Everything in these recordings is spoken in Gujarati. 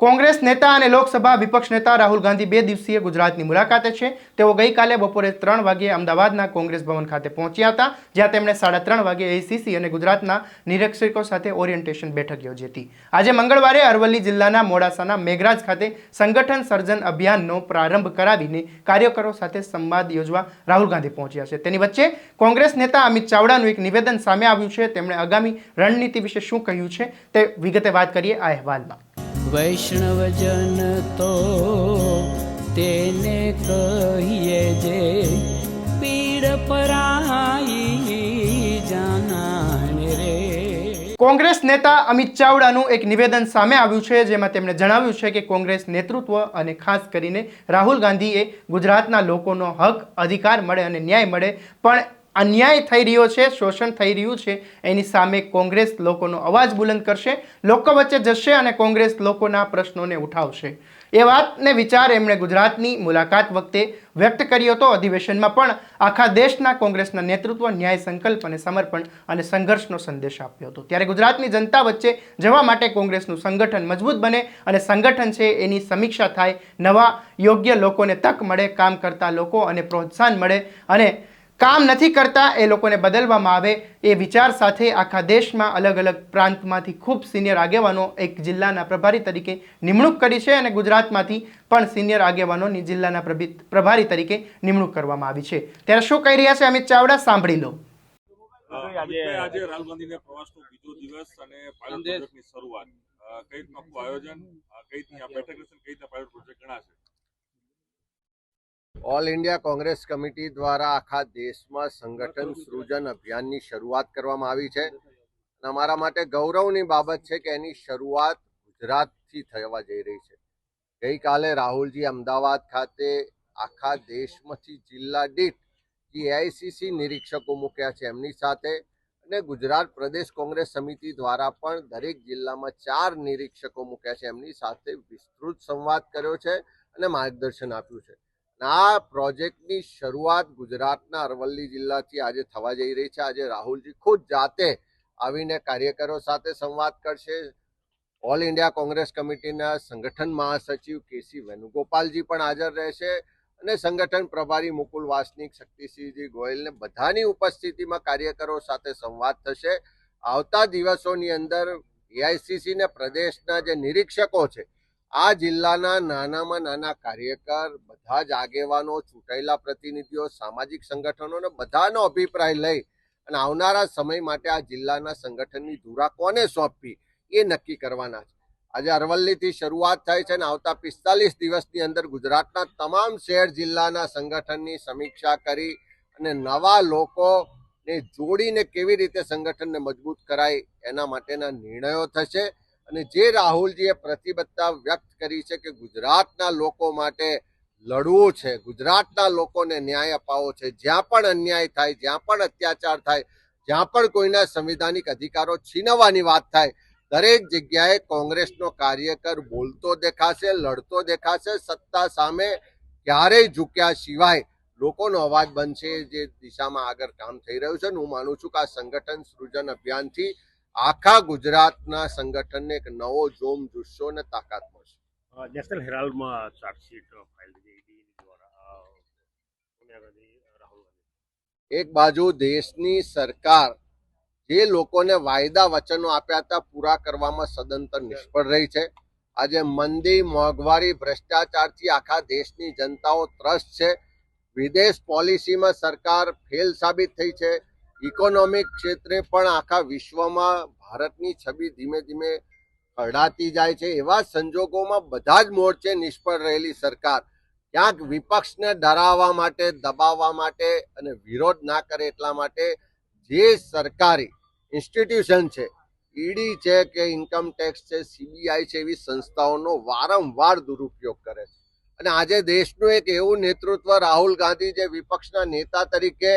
કોંગ્રેસ નેતા અને લોકસભા વિપક્ષ નેતા રાહુલ ગાંધી બે દિવસીય ગુજરાતની મુલાકાતે છે. તેઓ ગઈકાલે બપોરે ત્રણ વાગ્યે અમદાવાદના કોંગ્રેસ ભવન ખાતે પહોંચ્યા હતા, જ્યાં તેમણે સાડા ત્રણ વાગે એસીસી અને ગુજરાતના નિરીક્ષકો સાથે ઓરિએન્ટેશન બેઠક યોજી હતી આજે મંગળવારે અરવલ્લી જિલ્લાના મોડાસાના મેઘરાજ ખાતે સંગઠન સર્જન અભિયાનનો પ્રારંભ કરાવીને કાર્યકરો સાથે સંવાદ યોજવા રાહુલ ગાંધી પહોંચ્યા છે. તેની વચ્ચે કોંગ્રેસ નેતા અમિત ચાવડાનું એક નિવેદન સામે આવ્યું છે. તેમણે આગામી રણનીતિ વિશે શું કહ્યું છે તે વિગતે વાત કરીએ આ અહેવાલમાં. વૈષ્ણવજન તો તેને કહીએ જે પીડ પરાઈ જાણે રે. કોંગ્રેસ નેતા અમિત ચાવડાનું એક નિવેદન સામે આવ્યું છે, જેમાં તેમણે જણાવ્યું છે કે કોંગ્રેસ નેતૃત્વ અને ખાસ કરીને રાહુલ ગાંધીએ ગુજરાતના લોકોનો હક, અધિકાર મળે અને ન્યાય મળે, પણ અન્યાય થઈ રહ્યો છે, શોષણ થઈ રહ્યું છે, એની સામે કોંગ્રેસ લોકોનો અવાજ બુલંદ કરશે, લોકો વચ્ચે જશે અને કોંગ્રેસ લોકોના પ્રશ્નોને ઉઠાવશે. એ વાતને વિચાર એમણે ગુજરાતની મુલાકાત વખતે વ્યક્ત કર્યો હતો. અધિવેશનમાં પણ આખા દેશના કોંગ્રેસના નેતૃત્વ, ન્યાય સંકલ્પ અને સમર્પણ અને સંઘર્ષનો સંદેશ આપ્યો હતો. ત્યારે ગુજરાતની જનતા વચ્ચે જવા માટે કોંગ્રેસનું સંગઠન મજબૂત બને અને સંગઠન છે એની સમીક્ષા થાય. નવા યોગ્ય લોકોને તક મળે, કામ કરતા લોકો અને પ્રોત્સાહન મળે અને કામ નથી કરતા એ લોકોને બદલવામાં આવે એ વિચાર સાથે આખા દેશમાં અલગ અલગ પ્રાંતમાંથી ખૂબ સિનિયર આગેવાનો એક જિલ્લાના પ્રભારી તરીકે નિમણૂક કરી છે અને ગુજરાતમાંથી પણ સિનિયર આગેવાનોની જિલ્લાના પ્રભારી તરીકે નિમણૂક કરવામાં આવી છે. ત્યારે શું કહી રહ્યા છે અમિત ચાવડા? સાંભળી લો. આજે આજે રાહુલ ગાંધીને પ્રવાસનો બીજો દિવસ અને પાયલોટ પ્રોજેક્ટની શરૂઆત. કઈ રીતનું આયોજન? કઈ રીતની આ બેઠક કઈ રીતના પાયલોટ પ્રોજેક્ટ ગણાશે? ઓલ ઇન્ડિયા કોંગ્રેસ કમિટી દ્વારા આખા દેશમાં સંગઠન સૃજન અભિયાનની શરૂઆત કરવામાં આવી છે. અમારા માટે ગૌરવની બાબત છે કે એની શરૂઆત ગુજરાતથી થવા જઈ રહી છે. ગઈકાલે રાહુલજી અમદાવાદ ખાતે આખા દેશમાંથી જિલ્લા દીઠ એઆઈસીસી નિરીક્ષકો મૂક્યા છે એમની સાથે. અને ગુજરાત પ્રદેશ કોંગ્રેસ સમિતિ દ્વારા પણ દરેક જિલ્લામાં ચાર નિરીક્ષકો મૂક્યા છે એમની સાથે વિસ્તૃત સંવાદ કર્યો છે અને માર્ગદર્શન આપ્યું છે. આ પ્રોજેક્ટની શરૂઆત ગુજરાતના અરવલ્લી જિલ્લાથી આજે થવા જઈ રહી છે. આજે રાહુલજી ખુદ જાતે આવીને કાર્યકરો સાથે સંવાદ કરશે. ઓલ ઇન્ડિયા કોંગ્રેસ કમિટીના સંગઠન મહાસચિવ કેસી વેણુગોપાલજી પણ હાજર રહેશે અને સંગઠન પ્રભારી મુકુલ વાસનિક, શક્તિસિંહજી ગોયલને બધાની ઉપસ્થિતિમાં કાર્યકરો સાથે સંવાદ થશે. આવતા દિવસોની અંદર એઆઈસીસીને પ્રદેશના જે નિરીક્ષકો છે આ જિલ્લાના નાનામાં નાના કાર્યકર, બધા જ આગેવાનો, ચૂંટાયેલા પ્રતિનિધિઓ, સામાજિક સંગઠનોને બધાનો અભિપ્રાય લઈ અને આવનારા સમય માટે આ જિલ્લાના સંગઠનની ધુરા કોને સોંપવી એ નક્કી કરવાના છે. આજે અરવલ્લીથી શરૂઆત થાય છે અને આવતા પિસ્તાલીસ દિવસની અંદર ગુજરાતના તમામ શહેર જિલ્લાના સંગઠનની સમીક્ષા કરી અને નવા લોકોને જોડીને કેવી રીતે સંગઠનને મજબૂત કરાય એના માટેના નિર્ણયો થશે. અને જે રાહુલજીએ પ્રતિબદ્ધતા વ્યક્ત કરી છે કે ગુજરાતના લોકો માટે લડવું છે, ગુજરાતના લોકોને ન્યાય અપાવવો છે, જ્યાં પણ અન્યાય થાય, જ્યાં પણ અત્યાચાર થાય, જ્યાં પણ કોઈના સંવિધાનિક અધિકારો છીનવવાની વાત થાય, દરેક જગ્યાએ કોંગ્રેસનો કાર્યકર બોલતો દેખાશે, લડતો દેખાશે, સત્તા સામે ક્યારેય ઝૂક્યા સિવાય લોકોનો અવાજ બનશે જે દિશામાં આગળ કામ થઈ રહ્યું છે. હું માનું છું કે આ સંગઠન સૃજન અભિયાનથી આખા ગુજરાતના સંગઠનને એક નવો જોમ જુસ્સો અને તાકાત મળશે. નેશનલ હેરાલ્ડમાં ચાર્જશીટ ફાઇલ ઈડી દ્વારા એક બાજુ દેશની સરકાર જે લોકોને વાયદા વચનો આપ્યા હતા પૂરા કરવામાં સદંતર નિષ્ફળ રહી છે. આજે મંદી મોંઘવારી ભ્રષ્ટાચારથી આખા દેશની જનતાઓ ત્રસ્ત છે. વિદેશ પોલિસીમાં સરકાર ફેલ સાબિત થઈ છે. ઇકોનોમિક ક્ષેત્રે પણ આખા વિશ્વમાં ભારતની છબી ધીમે ધીમે ખરડાતી જાય છે. એવા સંજોગોમાં બધા જ મોરચે નિષ્ફળ રહેલી સરકાર ક્યાંક વિપક્ષને ડરાવવા માટે, દબાવવા માટે અને વિરોધ ના કરે એટલા માટે જે સરકારી ઇન્સ્ટિટ્યુશન છે, ઈડી છે કે ઇન્કમ ટેક્સ છે, સીબીઆઈ છે, એવી સંસ્થાઓનો વારંવાર દુરુપયોગ કરે છે. અને આજે દેશનું એક એવું નેતૃત્વ રાહુલ ગાંધી જે વિપક્ષના નેતા તરીકે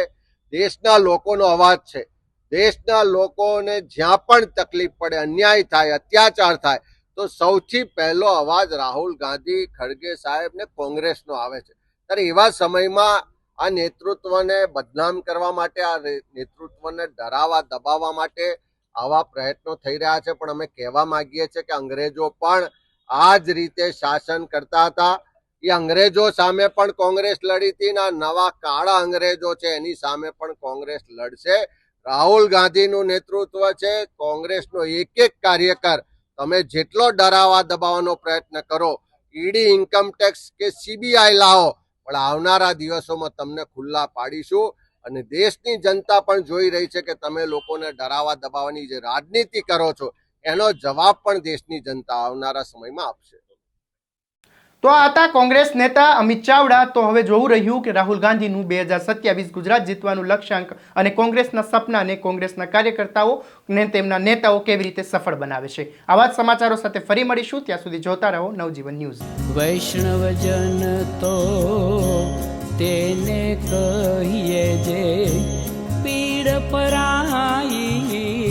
દેશના લોકોનો અવાજ છે. દેશના લોકોને જ્યાં પણ તકલીફ પડે, અન્યાય થાય, અત્યાચાર થાય, તો સૌથી પહેલો અવાજ રાહુલ ગાંધી, ખડગે સાહેબ ને કોંગ્રેસનો આવે છે. ત્યારે એવા સમયમાં આ નેતૃત્વને બદનામ કરવા માટે, આ નેતૃત્વને ડરાવવા, દબાવવા માટે આવા પ્રયત્નો થઈ રહ્યા છે. પણ અમે કહેવા માંગીએ છીએ કે અંગ્રેજો પણ આ જ રીતે શાસન કરતા હતા. એ અંગ્રેજો સામે પણ કોંગ્રેસ લડી હતી આ નવા કાળા અંગ્રેજો છે, એની સામે પણ કોંગ્રેસ લડશે. રાહુલ ગાંધીનું નેતૃત્વ છે, કોંગ્રેસનો એક એક કાર્યકર તમે જેટલો ડરાવા દબાવવાનો પ્રયત્ન કરો, ઈડી ઇન્કમ ટેક્સ કે સીબીઆઈ લાવો, પણ આવનારા દિવસોમાં તમને ખુલ્લા પાડીશું. અને દેશની જનતા પણ જોઈ રહી છે કે તમે લોકોને ડરાવા દબાવવાની જે રાજનીતિ કરો છો, એનો જવાબ પણ દેશની જનતા આવનારા સમયમાં આપશે. તો આ હતા કોંગ્રેસ નેતા અમિત ચાવડા. તો હવે જોવું રહ્યું કે રાહુલ ગાંધીનું બે હજાર સત્યાવીસ ગુજરાત જીતવાનું લક્ષ્યાંક અને કોંગ્રેસના સપનાને કોંગ્રેસના કાર્યકર્તાઓ ને તેમના નેતાઓ કેવી રીતે સફળ બનાવે છે. આવા જ સમાચારો સાથે ફરી મળીશું. ત્યાં સુધી જોતા રહો નવજીવન ન્યૂઝ. વૈષ્ણવજન તો તેને કહીએ જે પીડ પરાઈ